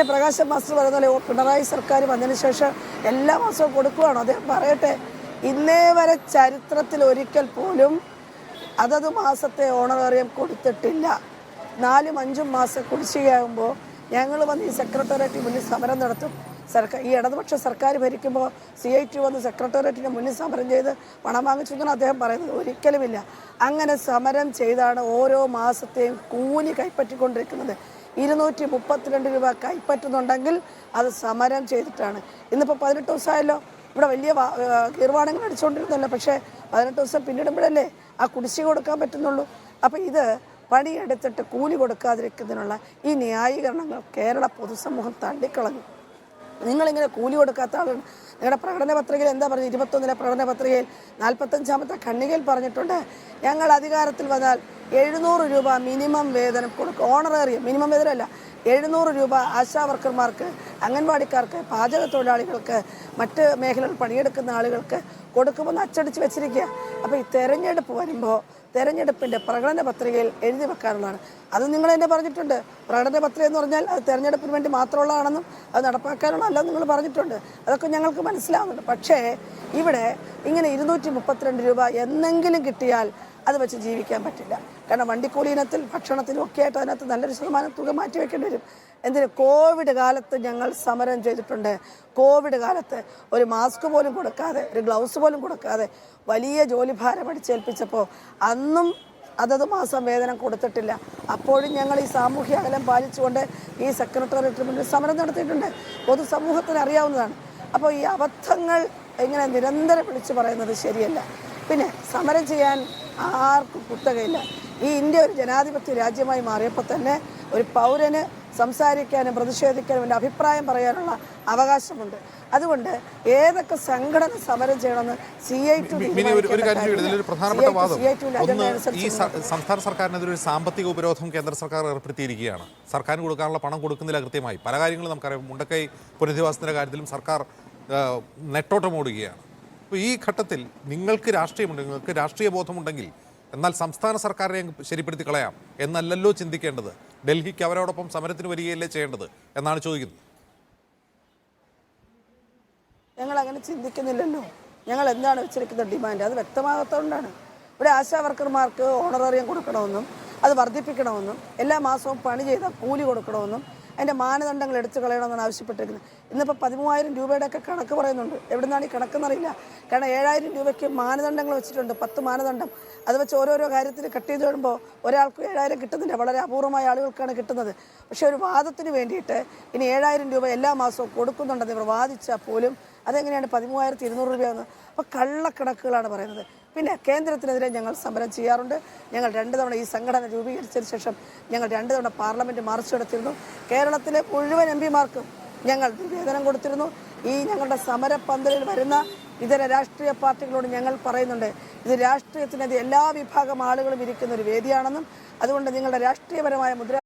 പിന്നെ പ്രകാശൻ മാസ്റ്റർ പറയുന്ന പോലെ പിണറായി സർക്കാർ വന്നതിന് ശേഷം എല്ലാ മാസവും കൊടുക്കുകയാണോ അദ്ദേഹം പറയട്ടെ. ഇന്നേ വരെ ചരിത്രത്തിൽ ഒരിക്കൽ പോലും അതത് മാസത്തെ ഓണറേറിയം കൊടുത്തിട്ടില്ല. നാലും അഞ്ചും മാസം കുടിശ്ശികയാകുമ്പോൾ ഞങ്ങൾ വന്ന് ഈ സെക്രട്ടേറിയറ്റിന് മുന്നിൽ സമരം നടത്തും. സർക്കാർ ഈ ഇടതുപക്ഷ സർക്കാർ ഭരിക്കുമ്പോൾ സി ഐ ടി വന്ന് സെക്രട്ടേറിയറ്റിന് മുന്നിൽ സമരം ചെയ്ത് പണം വാങ്ങിച്ചു എന്നാണ് അദ്ദേഹം പറയുന്നത്. ഒരിക്കലുമില്ല. അങ്ങനെ സമരം ചെയ്താണ് ഓരോ മാസത്തെയും കൂലി കൈപ്പറ്റിക്കൊണ്ടിരിക്കുന്നത്. ഇരുന്നൂറ്റി മുപ്പത്തിരണ്ട് രൂപ കൈപ്പറ്റുന്നുണ്ടെങ്കിൽ അത് സമരം ചെയ്തിട്ടാണ്. ഇന്നിപ്പോൾ പതിനെട്ട് ദിവസമായല്ലോ. ഇവിടെ വലിയ കീർവാണങ്ങൾ അടിച്ചുകൊണ്ടിരുന്നല്ലോ പക്ഷേ പതിനെട്ട് ദിവസം പിന്നിടുമ്പോഴല്ലേ ആ കുടിശ്ശിക കൊടുക്കാൻ പറ്റുന്നുള്ളൂ. അപ്പോൾ ഇത് പണിയെടുത്തിട്ട് കൂലി കൊടുക്കാതിരിക്കുന്നതിനുള്ള ഈ ന്യായീകരണങ്ങൾ കേരള പൊതുസമൂഹം തള്ളിക്കളഞ്ഞു. നിങ്ങളിങ്ങനെ കൂലി കൊടുക്കാത്ത ആളാണ് നിങ്ങളുടെ പ്രകടന പത്രികയിൽ എന്താ പറഞ്ഞത്? ഇരുപത്തൊന്നിലെ പ്രകടന പത്രികയിൽ നാൽപ്പത്തഞ്ചാമത്തെ കണ്ണികയിൽ പറഞ്ഞിട്ടുണ്ട്. ഞങ്ങൾ അധികാരത്തിൽ വന്നാൽ എഴുന്നൂറ് രൂപ മിനിമം വേതനം കൊടുക്കും. ഓണറേറിയം മിനിമം വേതനമല്ല എഴുന്നൂറ് രൂപ ആശാ വർക്കർമാർക്ക് അംഗൻവാടിക്കാർക്ക് പാചക തൊഴിലാളികൾക്ക് മറ്റ് മേഖലകളിൽ പണിയെടുക്കുന്ന ആളുകൾക്ക് കൊടുക്കുമെന്ന് അച്ചടിച്ച് വെച്ചിരിക്കുക അപ്പോൾ ഈ തെരഞ്ഞെടുപ്പ് വരുമ്പോൾ തെരഞ്ഞെടുപ്പിന്റെ പ്രകടന പത്രികയിൽ എഴുതി വെക്കാനുള്ളതാണ് അത് നിങ്ങൾ തന്നെ പറഞ്ഞിട്ടുണ്ട്. പ്രകടന പത്രിക എന്ന് പറഞ്ഞാൽ അത് തെരഞ്ഞെടുപ്പിന് വേണ്ടി മാത്രമുള്ളതാണെന്നും അത് നടപ്പാക്കാനുള്ളതല്ല നിങ്ങൾ പറഞ്ഞിട്ടുണ്ട്. അതൊക്കെ ഞങ്ങൾക്ക് മനസ്സിലാവുന്നുണ്ട്. പക്ഷേ ഇവിടെ ഇങ്ങനെ ഇരുന്നൂറ്റി മുപ്പത്തിരണ്ട് രൂപ എന്നെങ്കിലും കിട്ടിയാൽ അത് വെച്ച് ജീവിക്കാൻ പറ്റില്ല. കാരണം വണ്ടിക്കൂലി ഇനത്തിൽ ഭക്ഷണത്തിലും ഒക്കെ ആയിട്ട് അതിനകത്ത് നല്ലൊരു ശതമാനം തുക മാറ്റി വെക്കേണ്ടി വരും. എന്തിന്? കോവിഡ് കാലത്ത് ഞങ്ങൾ സമരം ചെയ്തിട്ടുണ്ട്. കോവിഡ് കാലത്ത് ഒരു മാസ്ക് പോലും കൊടുക്കാതെ ഒരു ഗ്ലൗസ് പോലും കൊടുക്കാതെ വലിയ ജോലിഭാരം അടിച്ചേൽപ്പിച്ചപ്പോൾ അന്നും അതത് മാസം വേതനം കൊടുത്തിട്ടില്ല. അപ്പോഴും ഞങ്ങൾ ഈ സാമൂഹ്യ അകലം പാലിച്ചുകൊണ്ട് ഈ സെക്രട്ടേറിയറ്റിന് മുന്നിൽ സമരം നടത്തിയിട്ടുണ്ട്. പൊതുസമൂഹത്തിന് അറിയാവുന്നതാണ്. അപ്പോൾ ഈ അബദ്ധങ്ങൾ ഇങ്ങനെ നിരന്തരം വിളിച്ചു പറയുന്നത് ശരിയല്ല. പിന്നെ സമരം ചെയ്യാൻ ആർക്കും കുത്തകയില്ല. ഈ ഇന്ത്യ ഒരു ജനാധിപത്യ രാജ്യമായി മാറിയപ്പോൾ തന്നെ ഒരു പൗരന് സംസാരിക്കാനും പ്രതിഷേധിക്കാനും എന്റെ അഭിപ്രായം പറയാനുള്ള അവകാശമുണ്ട്. അതുകൊണ്ട് ഏതൊക്കെ സംഘടന സമരം ചെയ്യണമെന്ന് സി ഐ ടു ഈ സംസ്ഥാന സർക്കാരിനെതിരെ ഒരു സാമ്പത്തിക ഉപരോധം കേന്ദ്ര സർക്കാർ ഏർപ്പെടുത്തിയിരിക്കുകയാണ്. സർക്കാരിന് കൊടുക്കാനുള്ള പണം കൊടുക്കുന്നില്ല കൃത്യമായി. പല കാര്യങ്ങളും നമുക്കറിയാം. മുണ്ടക്കൈ പുനരധിവാസത്തിന്റെ കാര്യത്തിലും സർക്കാർ നെട്ടോട്ടം നെട്ടോട്ടമോടുകയാണ്. അപ്പോൾ ഈ ഘട്ടത്തിൽ നിങ്ങൾക്ക് രാഷ്ട്രീയമുണ്ട് നിങ്ങൾക്ക് രാഷ്ട്രീയ ബോധമുണ്ടെങ്കിൽ എന്നാൽ സംസ്ഥാന സർക്കാരിനെ ശരിപ്പെടുത്തി കളയാം എന്നല്ലല്ലോ ചിന്തിക്കേണ്ടത്. ഡൽഹിക്ക് അവരോടൊപ്പം സമരത്തിന് വരികയല്ലേ ചെയ്യേണ്ടത് എന്നാണ് ചോദിക്കുന്നത്. ഞങ്ങൾ അങ്ങനെ ചിന്തിക്കുന്നില്ലല്ലോ. ഞങ്ങൾ എന്താണ് വെച്ചിരിക്കുന്ന ഡിമാൻഡ്? അത് വ്യക്തമാകാത്തതുകൊണ്ടാണ്. ഇവിടെ ആശാ വർക്കർമാർക്ക് ഓണറേറിയം കൊടുക്കണമെന്നും അത് വർദ്ധിപ്പിക്കണമെന്നും എല്ലാ മാസവും പണി ചെയ്ത കൂലി കൊടുക്കണമെന്നും അതിന്റെ മാനദണ്ഡങ്ങൾ എടുത്തു കളയണമെന്നാണ് ആവശ്യപ്പെട്ടിരിക്കുന്നത്. ഇന്നിപ്പോൾ പതിമൂവായിരം രൂപയുടെയൊക്കെ കണക്ക് പറയുന്നുണ്ട്. എവിടെ നിന്നാണ് ഈ കണക്കെന്നറിയില്ല കാരണം ഏഴായിരം രൂപയ്ക്ക് മാനദണ്ഡങ്ങൾ വെച്ചിട്ടുണ്ട്. പത്ത് മാനദണ്ഡം. അത് വെച്ച് ഓരോരോ കാര്യത്തിന് കട്ട് ചെയ്ത് വരുമ്പോൾ ഒരാൾക്ക് ഏഴായിരം കിട്ടുന്നില്ല. വളരെ അപൂർവമായ ആളുകൾക്കാണ് കിട്ടുന്നത്. പക്ഷേ ഒരു വാദത്തിന് വേണ്ടിയിട്ട് ഇനി ഏഴായിരം രൂപ എല്ലാ മാസവും കൊടുക്കുന്നുണ്ടെന്ന് ഇവർ വാദിച്ചാൽ പോലും അതെങ്ങനെയാണ് പതിമൂവായിരത്തി ഇരുന്നൂറ് രൂപയാണ് അപ്പോൾ കള്ളക്കണക്കുകളാണ് പറയുന്നത്. പിന്നെ കേന്ദ്രത്തിനെതിരെ ഞങ്ങൾ സമരം ചെയ്യാറുണ്ട്. ഞങ്ങൾ രണ്ട് തവണ ഈ സംഘടന രൂപീകരിച്ചതിന് ശേഷം ഞങ്ങൾ രണ്ട് തവണ പാർലമെന്റ് മാർച്ച് നടത്തിയിരുന്നു. കേരളത്തിലെ മുഴുവൻ എം പിമാർക്കും ഞങ്ങൾ നിവേദനം കൊടുത്തിരുന്നു. ഈ ഞങ്ങളുടെ സമരപ്പന്തലിൽ വരുന്ന ഇതര രാഷ്ട്രീയ പാർട്ടികളോട് ഞങ്ങൾ പറയുന്നുണ്ട് ഇത് രാഷ്ട്രീയത്തിനെതിരെ എല്ലാ വിഭാഗം ആളുകളും ഇരിക്കുന്ന ഒരു വേദിയാണെന്നും അതുകൊണ്ട് നിങ്ങളുടെ രാഷ്ട്രീയപരമായ മുദ്ര